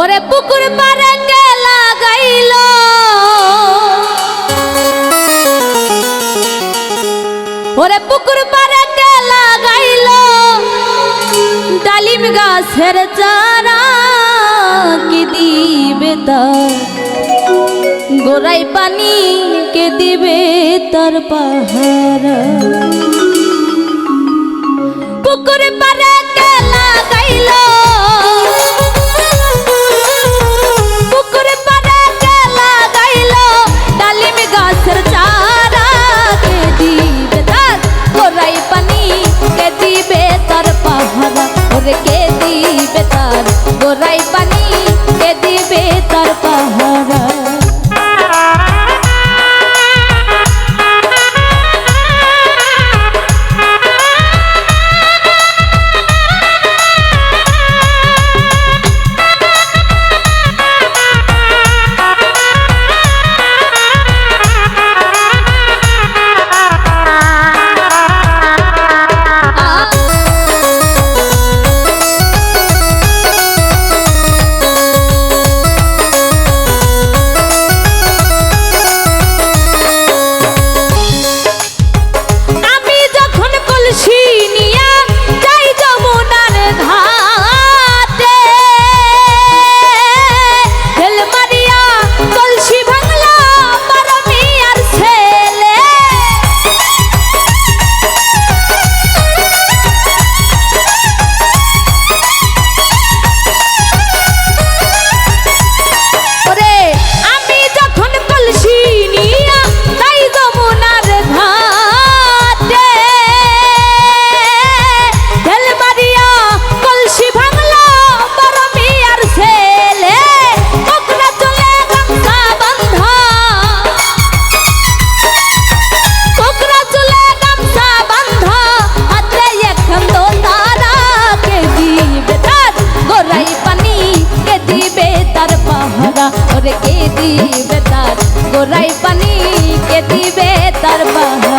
ওরে পুকুর পারে গেলা গাইল। ওরে পুকুর পারে গেলা গাইল। ডালিম গাছের চারা কে দিবে তার? গোড়াই পানি কে দিবে তার পাহারা? borra কে দিবে তার। গোড়াই পানি কে দিবে তার বাহার।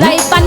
来吧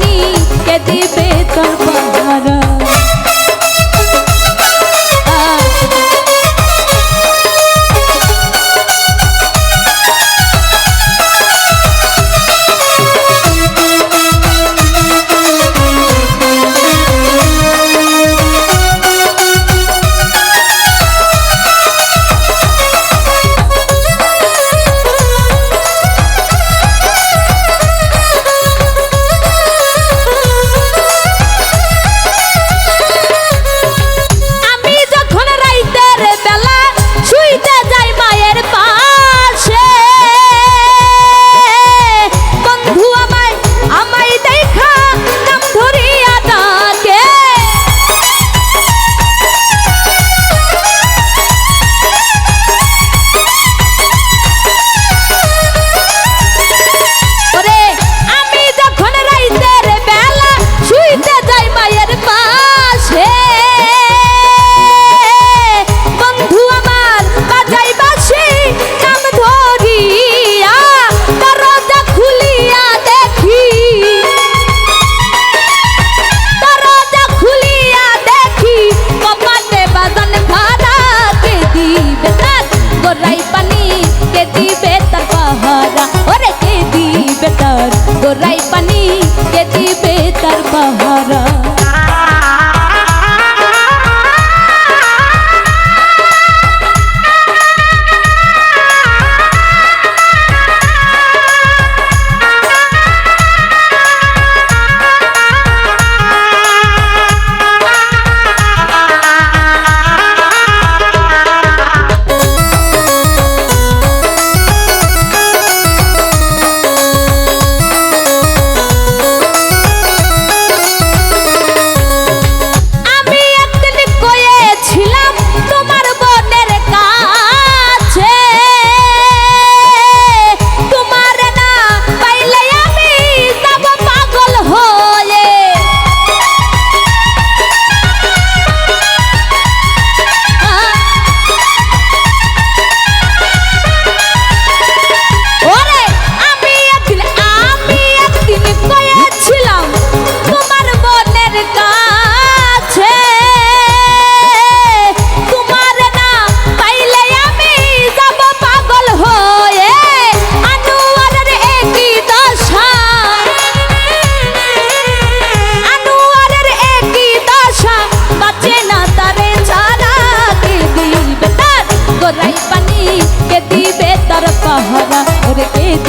বাহারা